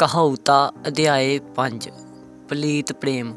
ਕਹਾਉਤਾ ਅਧਿਆਏ 5 ਪਲੀਤ ਪ੍ਰੇਮ,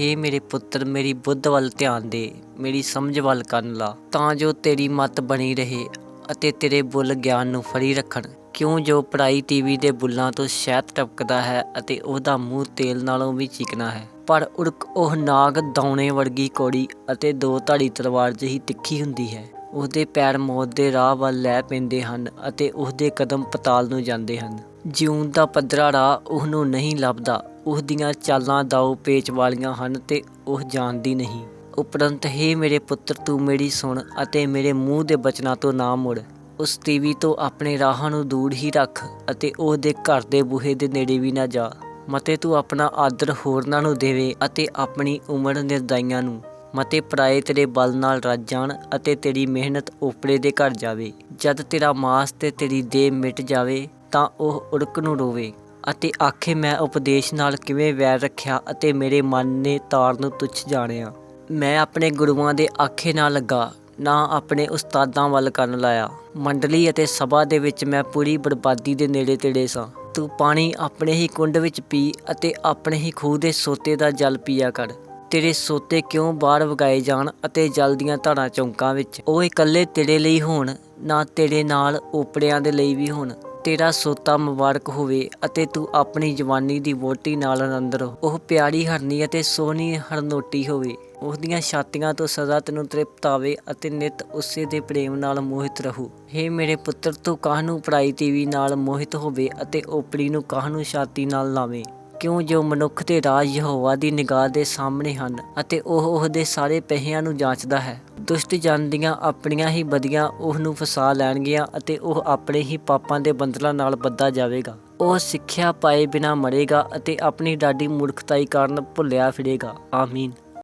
ਹੇ ਮੇਰੇ ਪੁੱਤਰ, ਮੇਰੀ ਬੁੱਧ ਵੱਲ ਧਿਆਨ ਦੇ, ਮੇਰੀ ਸਮਝ ਵੱਲ ਕੰਨ ਲਾ, ਤਾਂ ਜੋ ਤੇਰੀ ਮਤ ਬਣੀ ਰਹੇ ਅਤੇ ਤੇਰੇ ਬੁੱਲ ਗਿਆਨ ਨੂੰ ਫੜੀ ਰੱਖਣ। ਕਿਉਂ ਜੋ ਪੜਾਈ ਟੀਵੀ ਦੇ ਬੁੱਲਾਂ ਤੋਂ ਸ਼ਹਿਦ ਟਪਕਦਾ ਹੈ ਅਤੇ ਉਹਦਾ ਮੂੰਹ ਤੇਲ ਨਾਲੋਂ ਵੀ ਚਿਕਨਾ ਹੈ। ਪਰ ਉੜਕ ਉਹ ਨਾਗ ਦੌਣੇ ਵਰਗੀ ਕੋੜੀ ਅਤੇ ਦੋ ਧਾੜੀ ਤਲਵਾਰ ਜਿਹੀ ਤਿੱਖੀ ਹੁੰਦੀ ਹੈ। ਉਹਦੇ ਪੈਰ ਮੌਤ ਦੇ ਰਾਹ ਵੱਲ ਲੈ ਪੈਂਦੇ ਹਨ ਅਤੇ ਉਹਦੇ ਕਦਮ ਪਤਾਲ ਨੂੰ ਜਾਂਦੇ ਹਨ। ਜਿਉਣ ਦਾ ਪੱਧਰਾ ਰਾਹ ਉਹਨੂੰ ਨਹੀਂ ਲੱਭਦਾ। ਉਸ ਦੀਆਂ ਚਾਲਾਂ ਦਾਉ ਪੇਚ ਵਾਲੀਆਂ ਹਨ ਤੇ ਉਹ ਜਾਣਦੀ ਨਹੀਂ। ਉਪਰੰਤ, ਹੀ ਮੇਰੇ ਪੁੱਤਰ, ਤੂੰ ਮੇਰੀ ਸੁਣ ਅਤੇ ਮੇਰੇ ਮੂੰਹ ਦੇ ਬਚਨਾਂ ਤੋਂ ਨਾ ਮੁੜ। ਉਸ ਤੀਵੀ ਤੋਂ ਆਪਣੇ ਰਾਹਾਂ ਨੂੰ ਦੂਰ ਹੀ ਰੱਖ ਅਤੇ ਉਹਦੇ ਘਰ ਦੇ ਬੂਹੇ ਦੇ ਨੇੜੇ ਵੀ ਨਾ ਜਾ। ਮਤੇ ਤੂੰ ਆਪਣਾ ਆਦਰ ਹੋਰਨਾਂ ਨੂੰ ਦੇਵੇ ਅਤੇ ਆਪਣੀ ਉਮਰ ਨਿਰਦਾਈਆਂ ਨੂੰ। ਮਤੇ ਪਰਾਏ ਤੇਰੇ ਬਲ ਨਾਲ ਰੱਜ ਜਾਣ ਅਤੇ ਤੇਰੀ ਮਿਹਨਤ ਓਪਰੇ ਦੇ ਘਰ ਜਾਵੇ। ਜਦ ਤੇਰਾ ਮਾਸ ਤੇ ਤੇਰੀ ਦੇਹ ਮਿਟ ਜਾਵੇ ਤਾਂ ਉਹ ਉੜਕ ਨੂੰ ਰੋਵੇ ਅਤੇ ਆਖੇ, ਮੈਂ ਉਪਦੇਸ਼ ਨਾਲ ਕਿਵੇਂ ਵੈਰ ਰੱਖਿਆ ਅਤੇ ਮੇਰੇ ਮਨ ਨੇ ਤਾਰ ਨੂੰ ਤੁੱਛ ਜਾਣਿਆ। ਮੈਂ ਆਪਣੇ ਗੁਰੂਆਂ ਦੇ ਆਖੇ ਨਾ ਲੱਗਾ, ਨਾ ਆਪਣੇ ਉਸਤਾਦਾਂ ਵੱਲ ਕੰਨ ਲਾਇਆ। ਮੰਡਲੀ ਅਤੇ ਸਭਾ ਦੇ ਵਿੱਚ ਮੈਂ ਪੂਰੀ ਬਰਬਾਦੀ ਦੇ ਨੇੜੇ ਤੇੜੇ ਸਾਂ। ਤੂੰ ਪਾਣੀ ਆਪਣੇ ਹੀ ਕੁੰਡ ਵਿੱਚ ਪੀ ਅਤੇ ਆਪਣੇ ਹੀ ਖੂਹ ਦੇ ਸੋਤੇ ਦਾ ਜਲ ਪੀਆ ਕਰ। ਤੇਰੇ ਸੋਤੇ ਕਿਉਂ ਬਾਹਰ ਵਗਾਏ ਜਾਣ ਅਤੇ ਜਲ ਦੀਆਂ ਧਾਰਾਂ ਚੌਂਕਾਂ ਵਿੱਚ? ਉਹ ਇਕੱਲੇ ਤੇਰੇ ਲਈ ਹੋਣ, ਨਾ ਤੇਰੇ ਨਾਲ ਓਪੜਿਆਂ ਦੇ ਲਈ ਵੀ ਹੋਣ। ਤੇਰਾ ਸੋਤਾ ਮੁਬਾਰਕ ਹੋਵੇ ਅਤੇ ਤੂੰ ਆਪਣੀ ਜਵਾਨੀ ਦੀ ਵੋਟੀ ਨਾਲ ਆਨੰਦ ਰੋ ਉਹ ਪਿਆਰੀ ਹਰਨੀ ਅਤੇ ਸੋਹਣੀ ਹਰਨੋਟੀ ਹੋਵੇ। ਉਹਦੀਆਂ ਛਾਤੀਆਂ ਤੋਂ ਸਦਾ ਤੈਨੂੰ ਤ੍ਰਿਪਤ ਆਵੇ ਅਤੇ ਨਿਤ ਉਸੇ ਦੇ ਪ੍ਰੇਮ ਨਾਲ ਮੋਹਿਤ ਰਹੂ। ਹੇ ਮੇਰੇ ਪੁੱਤਰ, ਤੂੰ ਕਾਹਨੂੰ ਪੜਾਈ ਤੀਵੀ ਨਾਲ ਮੋਹਿਤ ਹੋਵੇ ਅਤੇ ਓਪੜੀ ਨੂੰ ਕਾਹਨੂੰ ਛਾਤੀ ਨਾਲ ਲਾਵੇ? ਕਿਉਂ ਜੋ ਮਨੁੱਖ ਦੇ ਰਾਜ ਯਹੋਵਾ ਦੀ ਨਿਗਾਹ ਦੇ ਸਾਹਮਣੇ ਹਨ ਅਤੇ ਉਹ ਉਹਦੇ ਸਾਰੇ ਪਹਿਆਂ ਨੂੰ ਜਾਂਚਦਾ ਹੈ? ਦੁਸ਼ਟ ਜਨ ਦੀਆਂ ਆਪਣੀਆਂ ਹੀ ਬਦੀਆਂ ਉਹ ਨੂੰ ਫਸਾ ਲੈਣਗੀਆਂ ਅਤੇ ਉਹ ਆਪਣੇ ਹੀ ਪਾਪਾਂ ਦੇ ਬੰਦਲਾਂ ਨਾਲ ਬੱਧਾ ਜਾਵੇਗਾ। ਉਹ ਸਿੱਖਿਆ ਪਾਏ ਬਿਨਾ ਮਰੇਗਾ ਅਤੇ ਆਪਣੀ ਡਾਡੀ ਮੂਰਖਤਾਈ ਕਾਰਨ ਭੁੱਲਿਆ ਫਿਰੇਗਾ। ਆਮੀਨ।